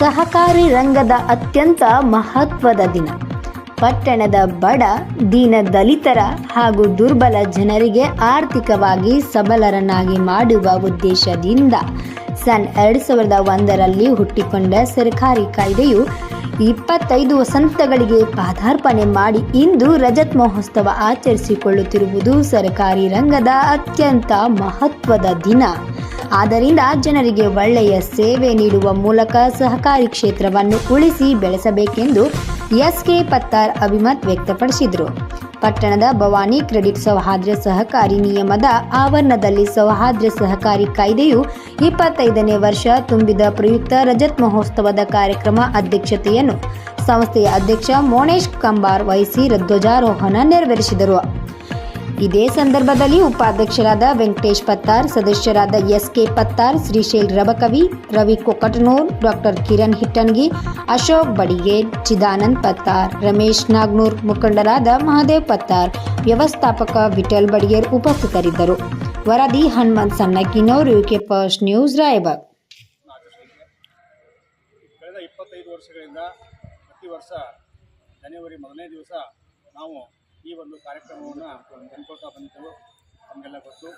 ಸಹಕಾರಿ ರಂಗದ ಅತ್ಯಂತ ಮಹತ್ವದ ದಿನ. ಪಟ್ಟಣದ ಬಡ, ದೀನ ದಲಿತರ ಹಾಗೂ ದುರ್ಬಲ ಜನರಿಗೆ ಆರ್ಥಿಕವಾಗಿ ಸಬಲರನ್ನಾಗಿ ಮಾಡುವ ಉದ್ದೇಶದಿಂದ ಸನ್ ಎರಡು ಸಾವಿರದ ಒಂದರಲ್ಲಿ ಹುಟ್ಟಿಕೊಂಡ ಸರ್ಕಾರಿ ಕಾಯ್ದೆಯು ಇಪ್ಪತ್ತೈದು ವಸಂತಗಳಿಗೆ ಪಾದಾರ್ಪಣೆ ಮಾಡಿ ಇಂದು ರಜತ್ ಮಹೋತ್ಸವ ಆಚರಿಸಿಕೊಳ್ಳುತ್ತಿರುವುದು ಸರ್ಕಾರಿ ರಂಗದ ಅತ್ಯಂತ ಮಹತ್ವದ ದಿನ. ಆದ್ದರಿಂದ ಜನರಿಗೆ ಒಳ್ಳೆಯ ಸೇವೆ ನೀಡುವ ಮೂಲಕ ಸಹಕಾರಿ ಕ್ಷೇತ್ರವನ್ನು ಉಳಿಸಿ ಬೆಳೆಸಬೇಕೆಂದು ಎಸ್ ಕೆ ಪತ್ತಾರ್ ಅಭಿಮತ್ ವ್ಯಕ್ತಪಡಿಸಿದರು. ಪಟ್ಟಣದ ಭವಾನಿ ಕ್ರೆಡಿಟ್ ಸೌಹಾರ್ದ ಸಹಕಾರಿ ನಿಯಮದ ಆವರಣದಲ್ಲಿ ಸೌಹಾರ್ದ ಸಹಕಾರಿ ಕಾಯ್ದೆಯು ಇಪ್ಪತ್ತೈದನೇ ವರ್ಷ ತುಂಬಿದ ಪ್ರಯುಕ್ತ ರಜತ್ ಮಹೋತ್ಸವದ ಕಾರ್ಯಕ್ರಮ ಅಧ್ಯಕ್ಷತೆಯನ್ನು ಸಂಸ್ಥೆಯ ಅಧ್ಯಕ್ಷ ಮೋನೇಶ್ ಕಂಬಾರ್ ವಹಿಸಿ ಧ್ವಜಾರೋಹಣ ನೆರವೇರಿಸಿದರು. ಇದೇ ಸಂದರ್ಭದಲ್ಲಿ ಉಪಾಧ್ಯಕ್ಷರಾದ ವೆಂಕಟೇಶ್ ಪತ್ತಾರ್, ಸದಸ್ಯರಾದ S K Pattar, Shrishail Rabakavi, Ravi Kokatnur, doctor Kiran Hittangi, Ashok Badiger Chidanand Pattar, Ramesh Nagnur ಮುಖಂಡರಾದ ಮಹಾದೇವ್ ಪತ್ತಾರ್, ವ್ಯವಸ್ಥಾಪಕ ವಿಠಲ್ ಬಡಿಗೇರ್ ಉಪಸ್ಥಿತರಿದ್ದರು. ವರದಿ Hanumant Sannakkinor UK first news, Raibag. ಕಳೆದ ಇಪ್ಪತ್ತೈದು ವರ್ಷಗಳಿಂದ ಪ್ರತಿ ವರ್ಷ ಜನವರಿ ಮೊದಲನೇ ದಿವಸ ನಾವು ಈ ಒಂದು ಕಾರ್ಯಕ್ರಮವನ್ನು ತಂದ್ಕೊಳ್ತಾ ಬಂದಿದ್ದೆವು ನಮಗೆಲ್ಲ ಗೊತ್ತು.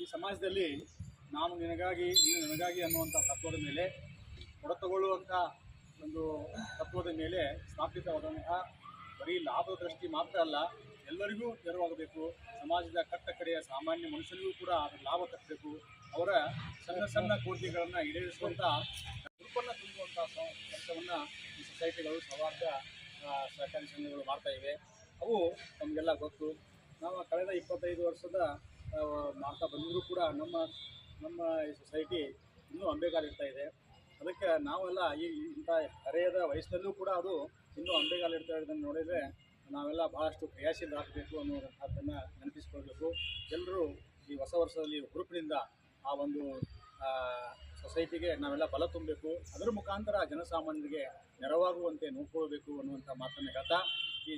ಈ ಸಮಾಜದಲ್ಲಿ ನಾನು ನಿನಗಾಗಿ ನೀನು ನನಗಾಗಿ ಅನ್ನುವಂಥ ತತ್ವದ ಮೇಲೆ ಹೊರತಗೊಳ್ಳುವಂಥ ಒಂದು ತತ್ವದ ಮೇಲೆ ಸ್ಥಾಪಿತವಾದಂತಹ ಬರೀ ಲಾಭದ ದೃಷ್ಟಿ ಮಾತ್ರ ಅಲ್ಲ ಎಲ್ಲರಿಗೂ ನೆರವಾಗಬೇಕು. ಸಮಾಜದ ಕಟ್ಟ ಕಡೆಯ ಸಾಮಾನ್ಯ ಮನುಷ್ಯರಿಗೂ ಕೂಡ ಅದರ ಲಾಭ ತಪ್ಪಬೇಕು ಅವರ ಸಣ್ಣ ಸಣ್ಣ ಕೋರಿಕೆಗಳನ್ನು ಈಡೇರಿಸುವಂಥ ಉಡುಪನ್ನು ತುಂಬುವಂಥ ಕೆಲಸವನ್ನು ಈ ಸೊಸೈಟಿಗಳು ಸೌಹಾರ್ದ ಸಹಕಾರಿ ಸಂಘಗಳು ಮಾಡ್ತಾ ಇವೆ. ಅವು ನಮಗೆಲ್ಲ ಗೊತ್ತು. ನಾವು ಕಳೆದ ಇಪ್ಪತ್ತೈದು ವರ್ಷದ ಮಾಡ್ತಾ ಬಂದರೂ ಕೂಡ ನಮ್ಮ ನಮ್ಮ ಈ ಸೊಸೈಟಿ ಇನ್ನೂ ಅಂಬೆಗಾಲಿಡ್ತಾ ಇದೆ. ಅದಕ್ಕೆ ನಾವೆಲ್ಲ ಈ, ಇಂಥ ಹರೆಯದ ವಯಸ್ಸಿನಲ್ಲೂ ಕೂಡ ಅದು ಇನ್ನೂ ಇರ್ತಾ ಇರೋದನ್ನು ನೋಡಿದರೆ ನಾವೆಲ್ಲ ಭಾಳಷ್ಟು ಕ್ರಿಯಾಶೀಲರಾಗಬೇಕು ಅನ್ನೋದನ್ನು ನೆನಪಿಸ್ಕೊಳ್ಬೇಕು. ಎಲ್ಲರೂ ಈ ಹೊಸ ವರ್ಷದಲ್ಲಿ ಹುರುಪಿನಿಂದ ಆ ಒಂದು ಸೊಸೈಟಿಗೆ ನಾವೆಲ್ಲ ಬಲ ತುಂಬಬೇಕು. ಅದರ ಮುಖಾಂತರ ಜನಸಾಮಾನ್ಯರಿಗೆ ನೆರವಾಗುವಂತೆ ನೋಡ್ಕೊಳ್ಬೇಕು ಅನ್ನುವಂಥ ಮಾತನ್ನು ಹೇಳ್ತಾ ಈ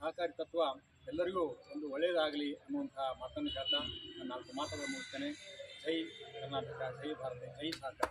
ಸಹಕಾರಿ ತತ್ವ ಎಲ್ಲರಿಗೂ ಒಂದು ಒಳ್ಳೆಯದಾಗಲಿ ಅನ್ನುವಂತಹ ಮಾತನ್ನು ಹೇಳ್ತಾ ನಾಲ್ಕು ಮಾತುಗಳನ್ನು ಮುಗಿಸ್ತೇನೆ ಜೈ ಕರ್ನಾಟಕ, ಜೈ ಭಾರತ, ಜೈ ಸಹಕಾರ